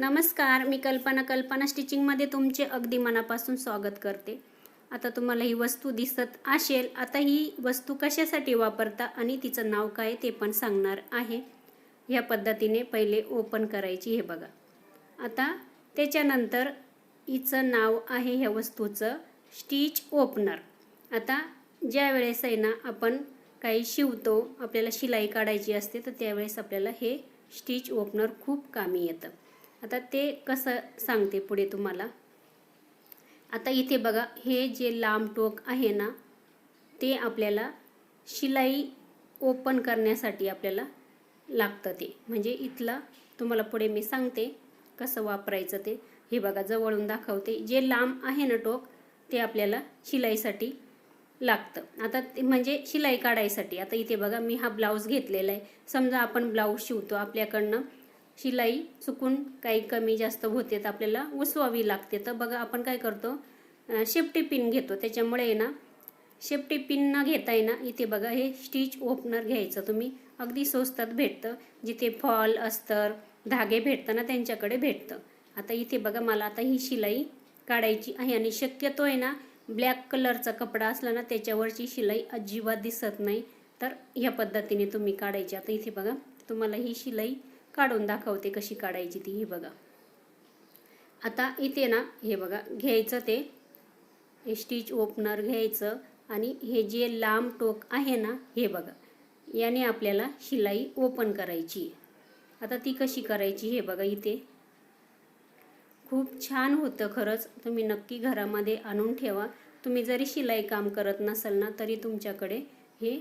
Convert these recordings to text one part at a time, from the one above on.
नमस्कार मी कल्पना. कल्पना स्टिचिंगमध्ये तुमचे अगदी मनापासून स्वागत करते. आता तुम्हाला ही वस्तू दिसत असेल आता ही वस्तू कशासाठी वापरता आणि तिचं नाव काय ते पण सांगणार आहे. ह्या पद्धतीने पहिले ओपन करायची हे बघा. आता त्याच्यानंतर हिचं नाव आहे ह्या वस्तूचं स्टिच ओपनर. आता ज्या वेळेस आहे ना आपण काही शिवतो आपल्याला शिलाई काढायची असते तर त्यावेळेस आपल्याला हे स्टिच ओपनर खूप कामी येतं. आता ते कसं सांगते पुढे तुम्हाला. आता इथे बघा हे जे लांब टोक आहे ना ते आपल्याला शिलाई ओपन करण्यासाठी आपल्याला लागतं ते. म्हणजे इथला तुम्हाला पुढे मी सांगते कसं वापरायचं ते. हे बघा जवळून दाखवते. जे लांब आहे ना टोक ते आपल्याला शिलाईसाठी लागतं. आता ते म्हणजे शिलाई काढायसाठी. आता इथे बघा मी हा ब्लाऊज घेतलेला आहे. समजा आपण ब्लाऊज शिवतो आपल्याकडनं शिलाई चुकून काही कमी जास्त होते तर आपल्याला उसवावी लागते. तर बघा आपण काय करतो? शेपटी पिन घेतो. त्याच्यामुळे आहे ना शेपटी पिन न घेता आहे ना इथे बघा हे स्टिच ओपनर घ्यायचं. तुम्ही अगदी स्वस्तात भेटतं. जिथे फॉल अस्तर धागे भेटतं ना त्यांच्याकडे भेटतं. आता इथे बघा मला आता ही शिलाई काढायची आहे आणि शक्यतो आहे ना ब्लॅक कलरचा कपडा असला ना त्याच्यावरची शिलाई अजिबात दिसत नाही. तर ह्या पद्धतीने तुम्ही काढायची. आता इथे बघा तुम्हाला ही शिलाई काढून दाखवते कशी काढायची ती हे बघा. आता इथे ना हे बघा घ्यायचं ते. स्टिच ओपनर घ्यायचं आणि हे जे लांब टोक आहे ना हे बघा. याने आपल्याला शिलाई ओपन करायची. आता ती कशी करायची हे बघा इथे. खूप छान होतं खरंच. तुम्ही नक्की घरामध्ये आणून ठेवा. तुम्ही जरी शिलाई काम करत नसाल ना तरी तुमच्याकडे हे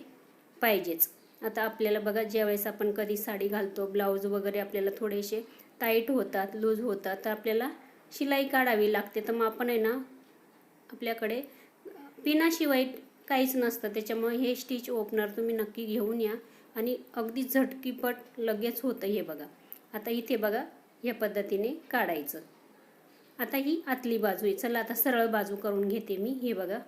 पाहिजेच. आता आपल्याला बघा ज्यावेळेस आपण कधी साडी घालतो ब्लाऊज वगैरे आपल्याला थोडेसे टाईट होतात लूज होतात तर आपल्याला शिलाई काढावी लागते. तर मग आपण आहे ना आपल्याकडे पिनाशिवाय काहीच नसतं. त्याच्यामुळे हे स्टिच ओपनर तुम्ही नक्की घेऊन या. आणि अगदी झटकीपट लगेच होतं हे बघा. आता इथे बघा या पद्धतीने काढायचं. आता ही आतली बाजू आहे. चला आता सरळ बाजू करून घेते मी. हे बघा.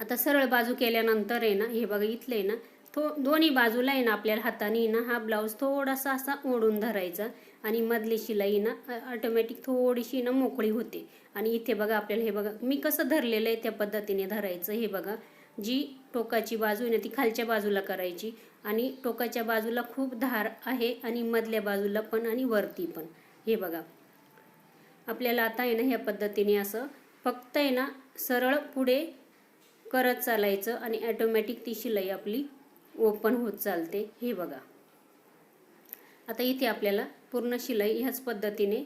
आता सरळ बाजू केल्यानंतर आहे ना हे बघा इथलं आहे ना थो दोन्ही बाजूला आहे ना आपल्याला हाताने ना हा ब्लाऊज थोडासा असा ओढून धरायचा आणि मधली शिलाई ना ऑटोमॅटिक थोडीशी ना मोकळी होते. आणि इथे बघा आपल्याला हे बघा मी कसं धरलेलं आहे त्या पद्धतीने धरायचं हे बघा. जी टोकाची बाजू आहे ना ती खालच्या बाजूला करायची आणि टोकाच्या बाजूला खूप धार आहे आणि मधल्या बाजूला पण आणि वरती पण. हे बघा. आपल्याला आता आहे ना ह्या पद्धतीने असं फक्त आहे ना सरळ पुढे करत चालायचं आणि ॲटोमॅटिक ती शिलाई आपली ओपन होत चालते. हे बघा. आता इथे आपल्याला पूर्ण शिलाई ह्याच पद्धतीने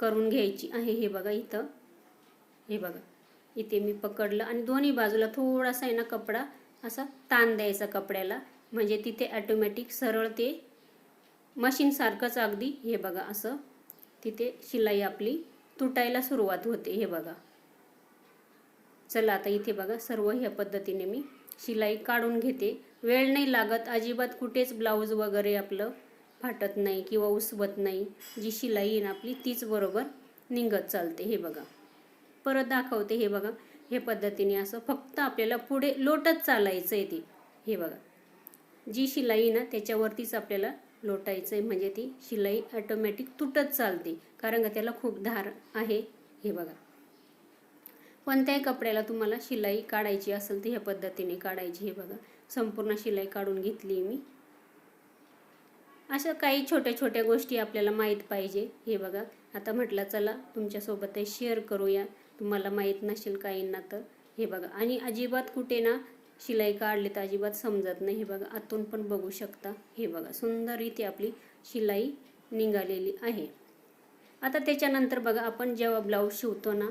करून घ्यायची आहे. हे बघा इथं. हे बघा. इथे मी पकडलं आणि दोन्ही बाजूला थोडासा आहे ना कपडा असा ताण द्यायचा कपड्याला. म्हणजे तिथे ॲटोमॅटिक सरळ ते मशीनसारखंच अगदी हे बघा असं तिथे शिलाई आपली तुटायला सुरुवात होते. हे बघा. चला आता इथे बघा सर्व ह्या पद्धतीने मी शिलाई काढून घेते. वेळ नाही लागत अजिबात कुठेच ब्लाऊज वगैरे आपलं फाटत नाही किंवा उसवत नाही. जी शिलाई आहे ना आपली तीच बरोबर निघत चालते हे बघा. परत दाखवते हे बघा. हे पद्धतीने असं फक्त आपल्याला पुढे लोटत चालायचं आहे ते. हे बघा. जी शिलाई ना त्याच्यावरतीच आपल्याला लोटायचं आहे म्हणजे ती शिलाई ॲटोमॅटिक तुटत चालते. कारण का त्याला खूप धार आहे हे बघा. कोणत्याही कपड्याला तुम्हाला शिलाई काढायची असेल तर ह्या पद्धतीने काढायची. हे बघा संपूर्ण शिलाई काढून घेतली मी. अशा काही छोट्या छोट्या गोष्टी आपल्याला माहीत पाहिजे. हे बघा आता म्हटलं चला तुमच्यासोबतही शेअर करूया. तुम्हाला माहीत नसेल काहींना तर. हे बघा आणि अजिबात कुठे ना शिलाई काढली तर अजिबात समजत नाही. हे बघा आतून पण बघू शकता. हे बघा सुंदर इथे आपली शिलाई निघालेली आहे. आता त्याच्यानंतर बघा आपण जेव्हा ब्लाऊज शिवतो ना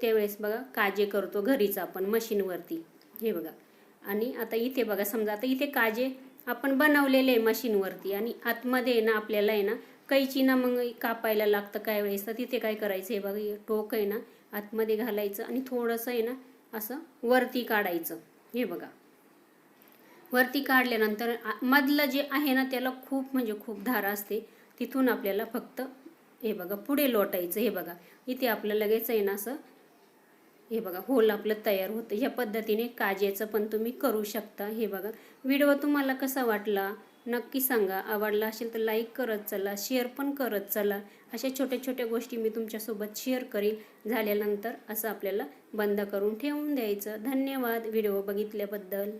त्यावेळेस बघा काजे करतो घरीच आपण मशीनवरती. हे बघा. आणि आता इथे बघा समजा आता इथे काजे आपण बनवलेले आहे मशीनवरती आणि आतमध्ये ना आपल्याला आहे ना कैची ना मग कापायला लागतं काय वेळेस तर तिथे काय करायचं हे बघा टोक आहे ना आतमध्ये घालायचं आणि थोडंसं आहे ना असं वरती काढायचं. हे बघा. वरती काढल्यानंतर मधलं जे आहे ना त्याला खूप म्हणजे खूप धार असते तिथून आपल्याला फक्त हे बघा पुढे लोटायचं. हे बघा इथे आपलं लगेच आहे ना असं हे बघा होल आपलं तयार होतं. ह्या पद्धतीने काजेचं पण तुम्ही करू शकता. हे बघा व्हिडिओ तुम्हाला कसा वाटला नक्की सांगा. आवडला असेल तर लाईक करत चला शेअर पण करत चला. अशा छोट्या छोट्या गोष्टी मी तुमच्यासोबत शेअर करेल झाल्यानंतर असं आपल्याला बंद करून ठेवून द्यायचं. धन्यवाद. व्हिडिओ बघितल्याबद्दल.